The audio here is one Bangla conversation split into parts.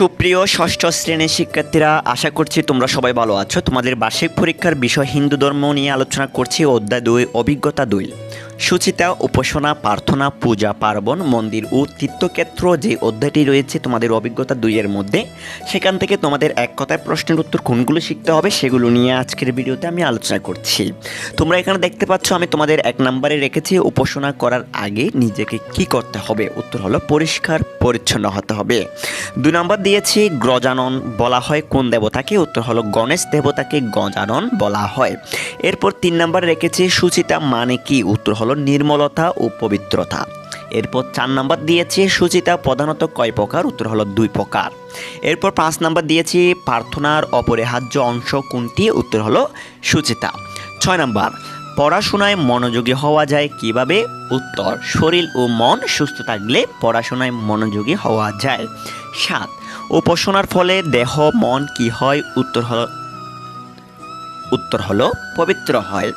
সুপ্রিয় ষষ্ঠ শ্রেণির শিক্ষার্থীরা, আশা করছি তোমরা সবাই ভালো আছো। তোমাদের বার্ষিক পরীক্ষার বিষয় হিন্দু ধর্ম নিয়ে আলোচনা করছি অধ্যায় দুই, অভিজ্ঞতা দুই। সুচিতা, উপাসনা, প্রার্থনা, পূজা, পার্বণ, মন্দির ও তীর্থক্ষেত্র যে অধ্যায়টি রয়েছে তোমাদের অভিজ্ঞতা দুইয়ের মধ্যে, সেখান থেকে তোমাদের এক কথায় প্রশ্নের উত্তর কোনগুলো শিখতে হবে সেগুলো নিয়ে আজকের ভিডিওতে আমি আলোচনা করছি। তোমরা এখানে দেখতে পাচ্ছ আমি তোমাদের এক নম্বরে রেখেছি, উপাসনা করার আগে নিজেকে কি করতে হবে? উত্তর হলো পরিষ্কার, পরিচ্ছন্ন হতে হবে। দুই নম্বর দিয়েছি গ্রজানন বলা হয় কোন দেবতাকে? উত্তর হলো গণেশ দেবতাকে গজানন বলা হয়। এরপর তিন নম্বর রেখেছি, সুচিতা মানে কি? উত্তর হলো নির্মলতা ও পবিত্রতা। এরপর চার নাম্বার দিয়েছি সুচিতা, প্রধানত কয় প্রকার? উত্তর হলো দুই প্রকার। এরপর পাঁচ নাম্বার দিয়েছি প্রার্থনার অপরিহার্য অংশ কোনটি? উত্তর হলো সুচিতা। ছয় নাম্বার, পড়াশোনায় মনোযোগী হওয়া যায় কীভাবে? উত্তর, শরীর ও মন সুস্থ থাকলে পড়াশোনায় মনোযোগী হওয়া যায়। সাত, উপাসনার ফলে দেহ, মন কি হয়? উত্তর হলো উত্তর হলো পবিত্র হয়।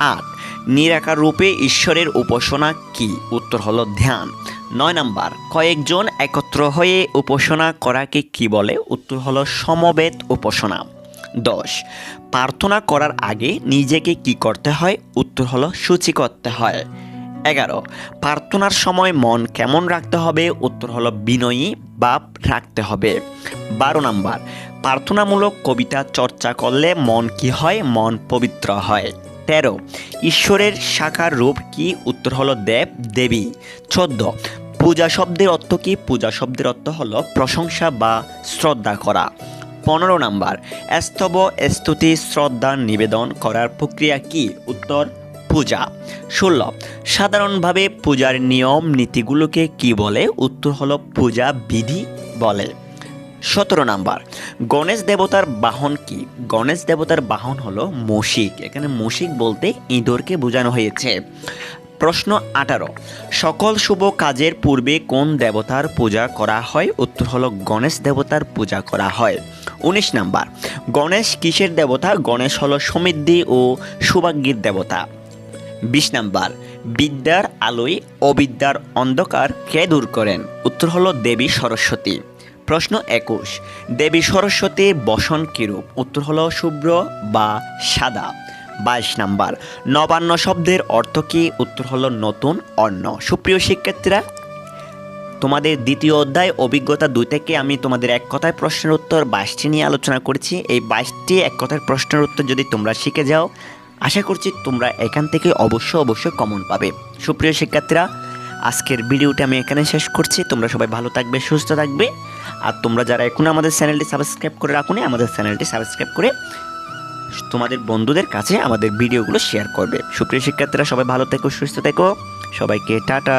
আট নিরাকার রূপে ঈশ্বরের উপাসনা কি? উত্তর হলো ধ্যান। নয় নাম্বার, কয়েকজন একত্র হয়ে উপাসনা করাকে কি বলে? উত্তর হলো সমবেত উপাসনা। দশ, প্রার্থনা করার আগে নিজেকে কি করতে হয়? উত্তর হলো সূচি করতে হয়। এগারো, প্রার্থনার সময় মন কেমন রাখতে হবে? উত্তর হলো বিনয়ী বাপ রাখতে হবে। বারো নাম্বার, প্রার্থনামূলক কবিতা চর্চা করলে মন কি হয়? মন পবিত্র হয়। তেরো। ঈশ্বরের শাখার রূপ কি? উত্তর হলো দেব, দেবী। চোদ্দ। পূজা শব্দের অর্থ কি? পূজা শব্দের অর্থ হলো প্রশংসা বা শ্রদ্ধা করা। পনেরো নাম্বার। স্তব স্তুতি, শ্রদ্ধা নিবেদন করার প্রক্রিয়া কি? উত্তর, পূজা। ষোলো। সাধারণভাবে পূজার নিয়ম নীতিগুলোকে কি বলে? উত্তর হলো পূজা বিধি বলে। সতেরো নাম্বার। গণেশ দেবতার বাহন কি? গণেশ দেবতার বাহন হলো মশিক এখানে মশিক বলতে ইঁদুরকে বোঝানো হয়েছে। প্রশ্ন আঠারো। সকল শুভ কাজের পূর্বে কোন দেবতার পূজা করা হয়? উত্তর হলো গণেশ দেবতার পূজা করা হয়। উনিশ নাম্বার। গণেশ কিসের দেবতা? গণেশ হলো সমৃদ্ধি ও সৌভাগ্যের দেবতা। বিশ নাম্বার। বিদ্যার আলোয় অবিদ্যার অন্ধকার কে দূর করেন? উত্তর হলো দেবী সরস্বতী। প্রশ্ন একুশ। দেবী সরস্বতী বসন কিরূপ? উত্তর হলো শুভ্র বা সাদা। বাইশ নাম্বার, নবান্ন শব্দের অর্থ কি? উত্তর হলো নতুন অন্ন। সুপ্রিয় শিক্ষার্থীরা, তোমাদের দ্বিতীয় অধ্যায় অভিজ্ঞতা দুই থেকে আমি তোমাদের এক কথায় প্রশ্নের উত্তর বাইশটি নিয়ে আলোচনা করেছি। এই বাইশটি এক কথায় প্রশ্নের উত্তর যদি তোমরা শিখে যাও, আশা করছি তোমরা এখান থেকে অবশ্য অবশ্যই কমন পাবে। সুপ্রিয় শিক্ষার্থীরা, আজকের ভিডিওটা আমি এখানে শেষ করছি। তোমরা সবাই ভালো থাকবে, সুস্থ থাকবে। আর তোমরা যারা এখনও আমাদের চ্যানেলটি সাবস্ক্রাইব করে রাখো রাখুনি, আমাদের চ্যানেলটি সাবস্ক্রাইব করে তোমাদের বন্ধুদের কাছে আমাদের ভিডিওগুলো শেয়ার করবে। সুপ্রিয় শিক্ষার্থীরা, সবাই ভালো থেকো, সুস্থ থেকো। সবাইকে টাটা।